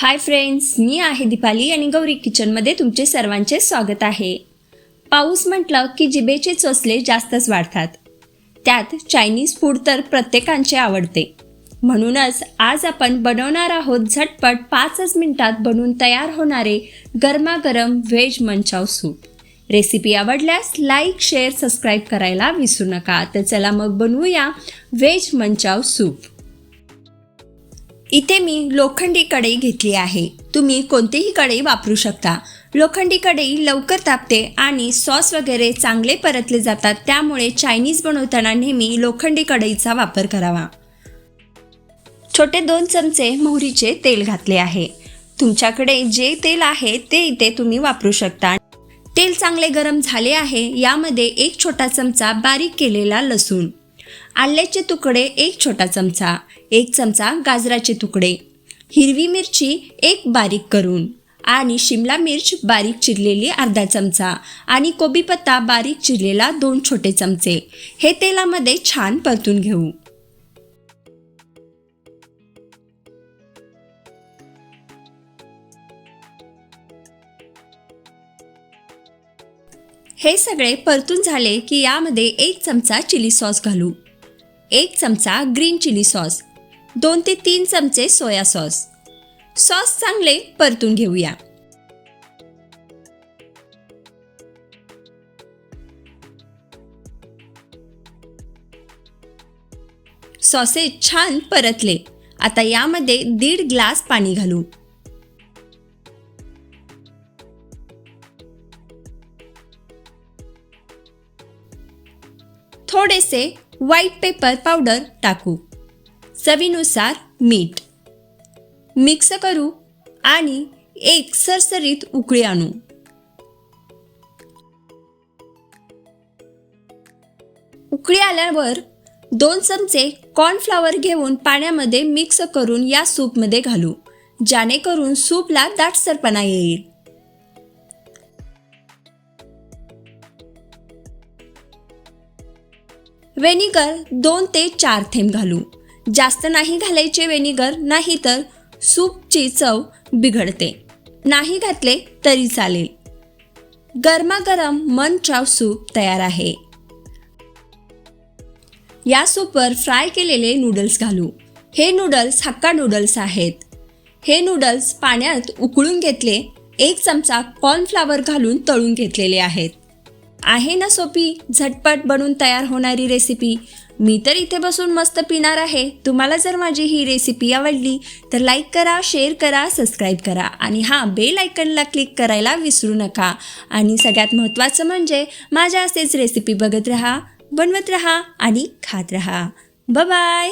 Hi friends मी आहे दीपाली आणि गौरी किचनमध्ये तुमचे सर्वांचे स्वागत आहे. पाऊस म्हटलं की जिभेचे चोचले जास्तच वाढतात. त्यात चायनीज फूड तर प्रत्येकांचे आवडते. म्हणूनच आज आपण बनवणार आहोत झटपट पाचच मिनिटात बनवून तयार होणारे गरमागरम व्हेज मंचाव सूप. रेसिपी आवडल्यास लाईक शेअर सबस्क्राईब करायला विसरू नका. तर चला मग बनवूया व्हेज मंचाव सूप. इथे मी लोखंडी कढई घेतली आहे. तुम्ही कोणतीही कढई वापरू शकता. लोखंडी कढई लवकर तापते आणि सॉस वगैरे चांगले परतले जातात. त्यामुळे चायनीज बनवताना नेहमी लोखंडी कढईचा वापर करावा. छोटे दोन चमचे मोहरीचे तेल घातले आहे. तुमच्याकडे जे तेल आहे ते इथे तुम्ही वापरू शकता. तेल चांगले गरम झाले आहे. यामध्ये एक छोटा चमचा बारीक केलेला लसूण. आल्याचे तुकडे एक छोटा चमचा एक चमचा गाजराचे तुकडे. हिरवी मिरची एक बारीक करून आणि शिमला मिर्च बारीक चिरलेली अर्धा चमचा आणि कोबीपत्ता बारीक चिरलेला दोन छोटे चमचे. हे तेलामध्ये छान परतून घेऊ. हे सगळे परतून झाले की यामध्ये एक चमचा चिली सॉस घालू. एक चमचा ग्रीन चिली सॉस. दोन ते तीन चमचे सोया सॉस. सॉस चांगले परतून घेऊया. सॉसेज छान परतले. आता यामध्ये दीड ग्लास पाणी घालू. थोडेसे व्हाईट पेपर पावडर टाकू. चवीनुसार मीठ. मिक्स करू आणि एक सरसरीत उकळी आणू. उकळी आल्यावर दोन चमचे कॉर्नफ्लॉवर घेऊन पाण्यामध्ये मिक्स करून या सूपमध्ये घालू जेणेकरून सूपला दाटसरपणा येईल. व्हेनिगर दोन ते चार थेंब घालू. जास्त नाही घालायचे वेनिगर नाही तर सूपची चव बिघडते. नाही घातले तरी चालेल. गरमागरम मन चाव सूप तयार आहे. या सूपवर फ्राय केलेले नूडल्स घालू. हे नूडल्स हक्का नूडल्स आहेत. हे नूडल्स पाण्यात उकळून घेतले एक चमचा कॉर्नफ्लावर घालून तळून घेतलेले आहेत. आहे ना सोपी? झटपट बनून तयार होणारी रेसिपी मी तर इथे बसून मस्त पिणार आहे. तुम्हाला जर माझी ही रेसिपी आवडली तर लाईक करा शेअर करा सबस्क्राईब करा. आणि हां बेल आयकनला क्लिक करायला विसरू नका. आणि सगळ्यात महत्त्वाचं म्हणजे माझ्या असेच रेसिपी बघत राहा बनवत राहा आणि खात राहा. बाय